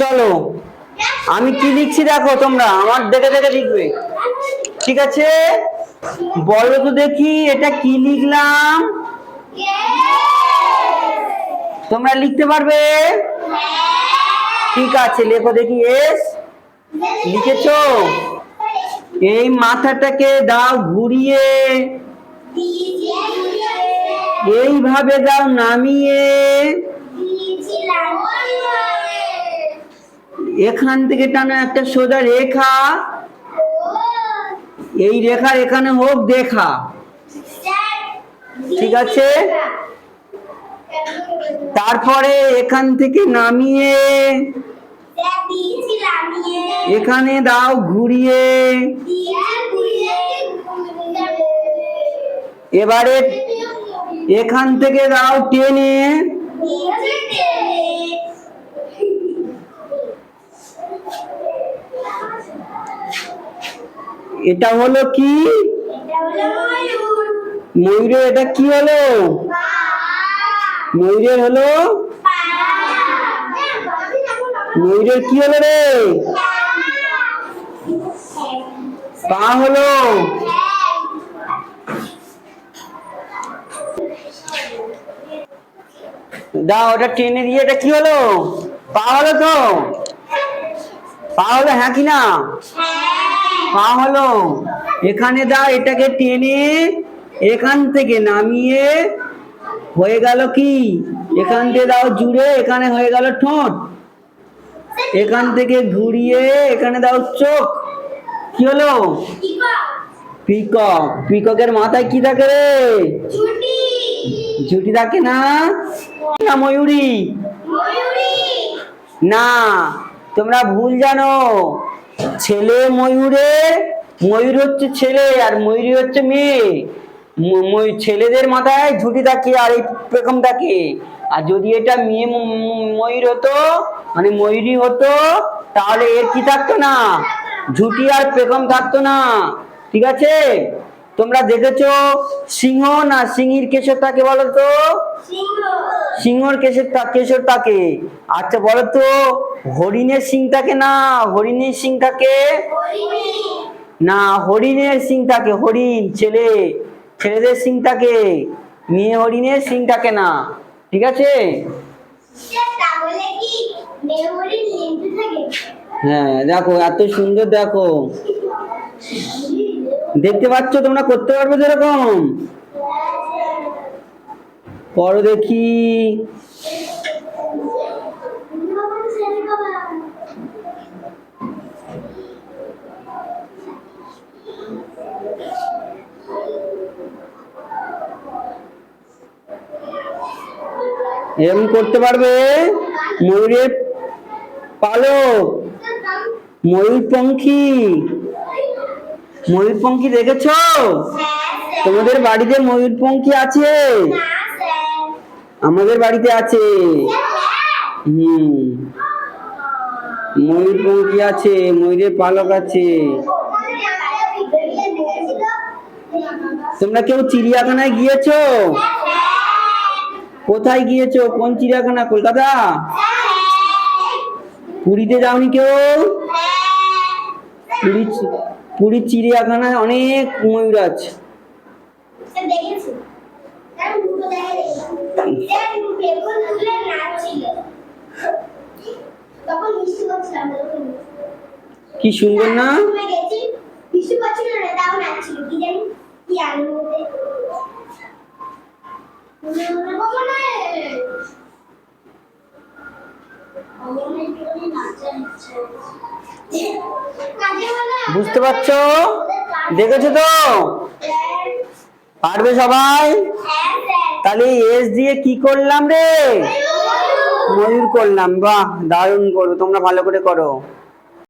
চলো। আমি কি লিখছি দেখো তোমরা? আমার দেখে দেখে লিখবে। ঠিক আছে? বলো তো দেখি, এটা কি লিখলাম? তোমরা লিখতে পারবে? ঠিক আছে, লেখো দেখি এস লিখেছো? এই মাথাটাকে দাও ঘুরিয়ে। এইভাবে দাও নামিয়ে। এখান থেকে টানো একটা সোজা রেখা। এই রেখার এখানে হোক, দেখা। ঠিক আছে? তারপরে এখান থেকে নামিয়ে, এখানে দাও ঘুরিয়ে। এবারে এখান থেকে দাও টেনে। এটা হলো কি? ময়ূরের, এটা কি হলো? ময়ূরের হলো? ময়ূরের কি হলো রে? পা হলো? দাও, ওটা টেনে দিয়ে, এটা কি হলো? পা হলো তো? পা হলো হ্যাঁ কি না? পা হলো। এখানে দাও এটাকে টেনে এখান থেকে নামিয়ে হয়ে গেল কি? এখান থেকে দাও জুড়ে এখানে হয়ে গেল ঠোঁট। এখান থেকে ঘুরিয়ে এখানে দাও চোখ। কি হলো? পিকক। পিককের মাথায় কি থাকে রে? ঝুটি থাকে না? না ময়ূরী। না তোমরা ভুল জানো। ছেলে ময়ূরে, ময়ূর হচ্ছে ছেলে আর ময়ূরী হচ্ছে মেয়ে। ছেলেদের মাথায় ঝুটি থাকে আর এই পেখম থাকে। আর যদি এটা মেয়ে ময়ূর হতো মানে ময়ূরী হতো, তাহলে এর কি থাকতো না? ঝুটি আর পেখম থাকতো না। ঠিক আছে? তোমরা দেখেছ সিংহ না সিংহীর কেশর থাকে বলো তো? সিংহর কেশর কেশর থাকে আচ্ছা বলো তো হরিণের সিং থাকে না হরিণের সিং থাকে না হরিণের সিং থাকে হরিণ ছেলে। ছেলেদের সিং থাকে মেয়ে হরিণের সিং থাকে না। ঠিক আছে? হ্যাঁ দেখো এত সুন্দর দেখো। দেখতে পাচ্ছ, তোমরা করতে পারবে তো এরকম করো দেখি। এরকম করতে পারবে। ময়ূরের পালক। ময়ূর পঙ্খী ময়ূর পঙ্খী দেখেছ? তোমাদের বাড়িতে ময়ূর পঙ্খী আছে? আমাদের বাড়িতে আছে। হুম। ময়ূর পঙ্খী আছে, ময়ূরের পালক আছে। তোমরা কেউ চিড়িয়াখানায় গিয়েছ? কোথায় গিয়েছো? কোন চিড়িয়াখানা? কলকাতা? পুরীতে যাওনি কেউ? পুরী চি- পুরী চিড়িয়াখানায় অনেক ময়ূর আছে। কি সুন্দর না? সময় বুঝতে পারছ? দেখেছ তো? পারবে সবাই? তাহলে এস দিয়ে কি করলাম রে? ময়ূর করলাম, বাহ, দারুণ করো, তোমরা ভালো করে করো।